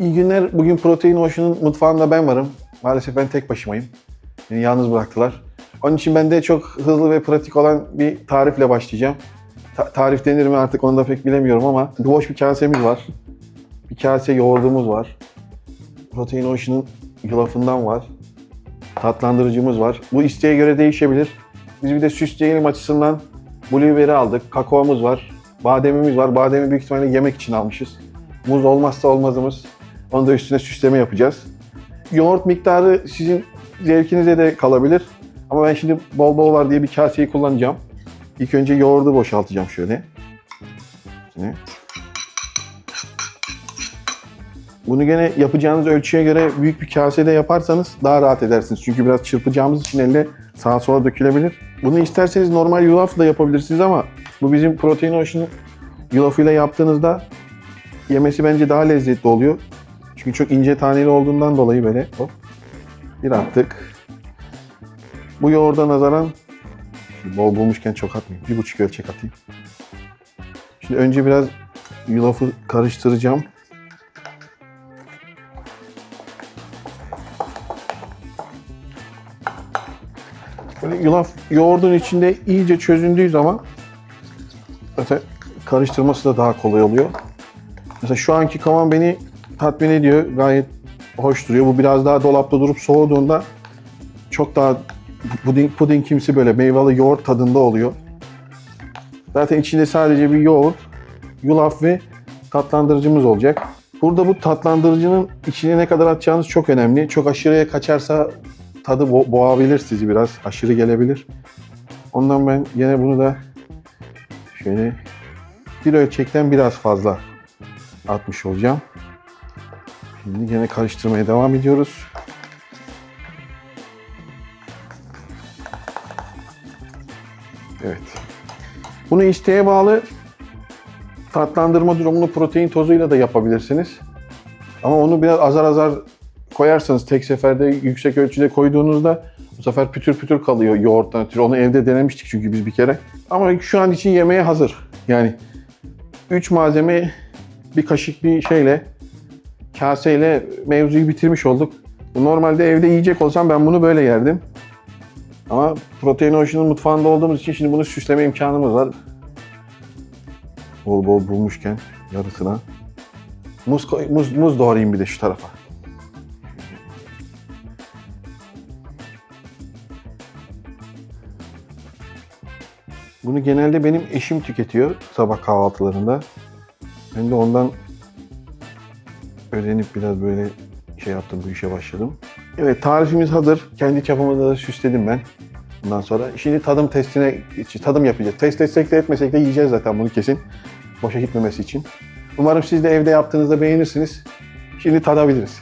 İyi günler. Bugün Protein Ocean'ın mutfağında ben varım. Maalesef ben tek başımayım. Beni yalnız bıraktılar. Onun için ben de çok hızlı ve pratik olan bir tarifle başlayacağım. Ta- tarif denir mi artık onu da pek bilemiyorum ama boş bir kasemiz var. Bir kase yoğurdumuz var. Protein Ocean'ın yulafından var. Tatlandırıcımız var. Bu isteğe göre değişebilir. Biz bir de süsleyelim açısından blueberry aldık. Kakaomuz var. Bademimiz var. Bademi büyük ihtimalle yemek için almışız. Muz olmazsa olmazımız. Onu da üstüne süsleme yapacağız. Yoğurt miktarı sizin zevkinize de kalabilir. Ama ben şimdi bol bol var diye bir kaseyi kullanacağım. İlk önce yoğurdu boşaltacağım şöyle. Üstüne. Bunu gene yapacağınız ölçüye göre büyük bir kasede yaparsanız daha rahat edersiniz. Çünkü biraz çırpacağımız için elle sağa sola dökülebilir. Bunu isterseniz normal yulafla yapabilirsiniz ama bu bizim protein ocean'ın yulafıyla yaptığınızda yemesi bence daha lezzetli oluyor. Çünkü çok ince taneli olduğundan dolayı böyle hop bir attık. Bu yoğurda nazaran bol bulmuşken çok atmayayım. Bir buçuk ölçek atayım. Şimdi önce biraz yulafı karıştıracağım. Böyle yulaf yoğurdun içinde iyice çözündüğü zaman zaten karıştırması da daha kolay oluyor. Mesela şu anki kıvam beni tatmin ediyor. Gayet hoş duruyor. Bu biraz daha dolapta durup soğuduğunda çok daha puding, puding kimsi böyle meyveli yoğurt tadında oluyor. Zaten içinde sadece bir yoğurt, yulaf ve tatlandırıcımız olacak. Burada bu tatlandırıcının içine ne kadar atacağınız çok önemli. Çok aşırıya kaçarsa tadı bo- boğabilir sizi biraz. Aşırı gelebilir. Ondan ben yine bunu da şöyle bir ölçekten biraz fazla atmış olacağım. Şimdi yine karıştırmaya devam ediyoruz. Evet. Bunu isteğe bağlı tatlandırma durumunu protein tozuyla da yapabilirsiniz. Ama onu biraz azar azar koyarsanız tek seferde yüksek ölçüde koyduğunuzda bu sefer pütür pütür kalıyor yoğurttan ötürü. Onu evde denemiştik çünkü biz bir kere. Ama şu an için yemeğe hazır. Yani 3 malzeme bir kaşık bir şeyle kaseyle mevzuyu bitirmiş olduk. Normalde evde yiyecek olsam ben bunu böyle yerdim. Ama Protein Ocean'ın mutfağında olduğumuz için şimdi bunu süsleme imkanımız var. Bol bol bulmuşken yarısına. Muz, koy- muz, muz doğrayayım bir de şu tarafa. Bunu genelde benim eşim tüketiyor sabah kahvaltılarında. Ben de ondan öğrenip biraz böyle şey yaptım, bu işe başladım. Evet tarifimiz hazır. Kendi çapımda da süsledim ben. Bundan sonra. Şimdi tadım testine, tadım yapacağız. Test etsek de etmesek de yiyeceğiz zaten bunu kesin. Boşa gitmemesi için. Umarım siz de evde yaptığınızda beğenirsiniz. Şimdi tadabiliriz.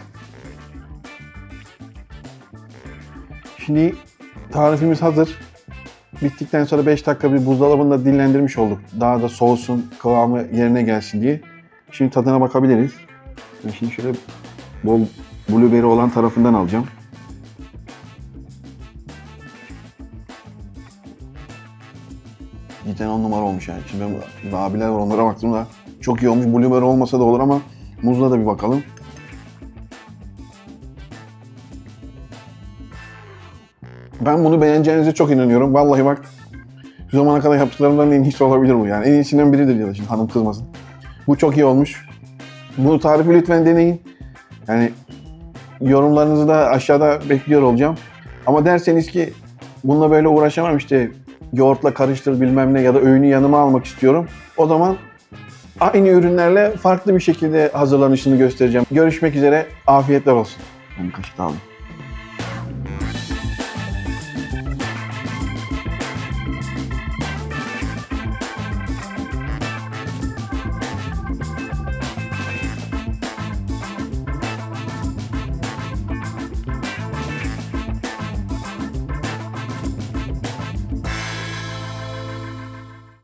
Şimdi tarifimiz hazır. Bittikten sonra 5 dakika bir buzdolabında dinlendirmiş olduk. Daha da soğusun, kıvamı yerine gelsin diye. Şimdi tadına bakabiliriz. Şimdi şöyle bol blueberry olan tarafından alacağım. Cidden on numara olmuş yani. Şimdi ben abiler var onlara baktım da çok iyi olmuş. Blueberry olmasa da olur ama muzla da bir bakalım. Ben bunu beğeneceğinize çok inanıyorum. Vallahi bak şu zamana kadar yaptıklarımdan en iyisi olabilir bu yani. En iyisinden biridir ya şimdi hanım kızmasın. Bu çok iyi olmuş. Bu tarifi lütfen deneyin. Yani yorumlarınızı da aşağıda bekliyor olacağım. Ama derseniz ki bununla böyle uğraşamam işte yoğurtla karıştır bilmem ne ya da öğünü yanıma almak istiyorum. O zaman aynı ürünlerle farklı bir şekilde hazırlanışını göstereceğim. Görüşmek üzere. Afiyetler olsun. Ben kaşık aldım.